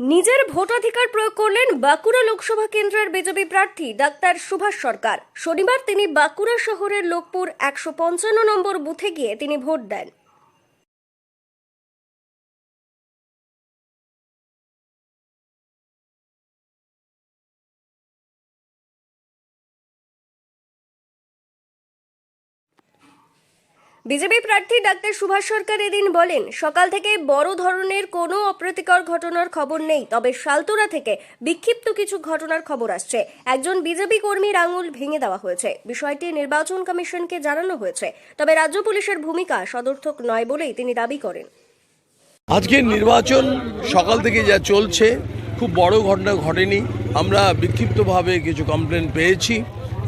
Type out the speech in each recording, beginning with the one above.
নিজের ভোটাধিকার প্রয়োগ করলেন বাঁকুড়া লোকসভা কেন্দ্রের বিজেপি প্রার্থী ডাক্তার সুভাষ সরকার। শনিবার তিনি বাঁকুড়া শহরের লোকপুর একশো পঞ্চান্ন নম্বর বুথে গিয়ে তিনি ভোট দেন। বিজেপি প্রার্থী ডাক্তার সুভাষ সরকার এদিন বলেন, সকাল থেকে বড় ধরনের কোনো অপ্রীতিকর ঘটনার খবর নেই, তবে শালতুরা থেকে বিক্ষিপ্ত কিছু ঘটনার খবর আসছে। একজন বিজেপি কর্মীর আঙুল ভেঙে দেওয়া হয়েছে। বিষয়টি নির্বাচন কমিশনকে জানানো হয়েছে। তবে রাজ্য পুলিশের ভূমিকা সদর্থক নয় বলেই তিনি দাবি করেন। আজকের নির্বাচন সকাল থেকে যা চলছে, খুব বড় ঘটনা ঘটেনি। আমরা বিক্ষিপ্তভাবে কিছু কমপ্লেন পেয়েছি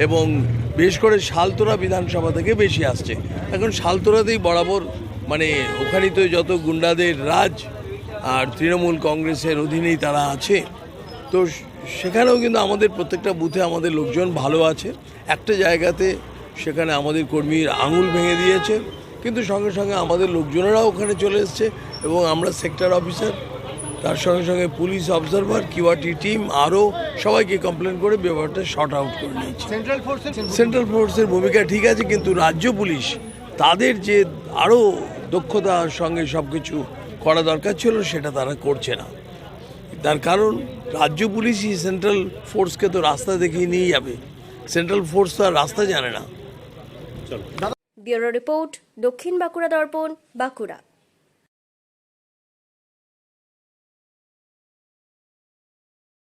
এবং বিশেষ করে শালতোরা বিধানসভা থেকে বেশি আসছে। এখন শালতোরাতেই বরাবর মানে ওখানেই তো যত গুন্ডাদের রাজ আর তৃণমূল কংগ্রেসের অধীনেই তারা আছে, তো সেখানেও কিন্তু আমাদের প্রত্যেকটা বুথে আমাদের লোকজন ভালো আছে। একটা জায়গাতে সেখানে আমাদের কর্মীর আঙুল ভেঙে দিয়েছে, কিন্তু সঙ্গে সঙ্গে আমাদের লোকজনেরাও ওখানে চলে এসছে এবং আমরা সেক্টর অফিসার তার সঙ্গে সঙ্গে পুলিশ অবজারভার কিউআরটি টিম আরও সবাইকে কমপ্লেন করে ব্যাপারটা শর্ট আউট করে নিয়েছে। সেন্ট্রাল ফোর্সের সেন্ট্রাল ফোর্সের ভূমিকা ঠিক আছে কিন্তু রাজ্য পুলিশ তাদের যে আরও দক্ষতার সঙ্গে সব কিছু করা দরকার ছিল সেটা তারা করছে না। তার কারণ রাজ্য পুলিশই সেন্ট্রাল ফোর্সকে তো রাস্তা দেখিয়ে নিয়ে যাবে। সেন্ট্রাল ফোর্স তো আর রাস্তা জানে না। ব্যুরো রিপোর্ট দক্ষিণ বাঁকুড়া দর্পণ বাঁকুড়া।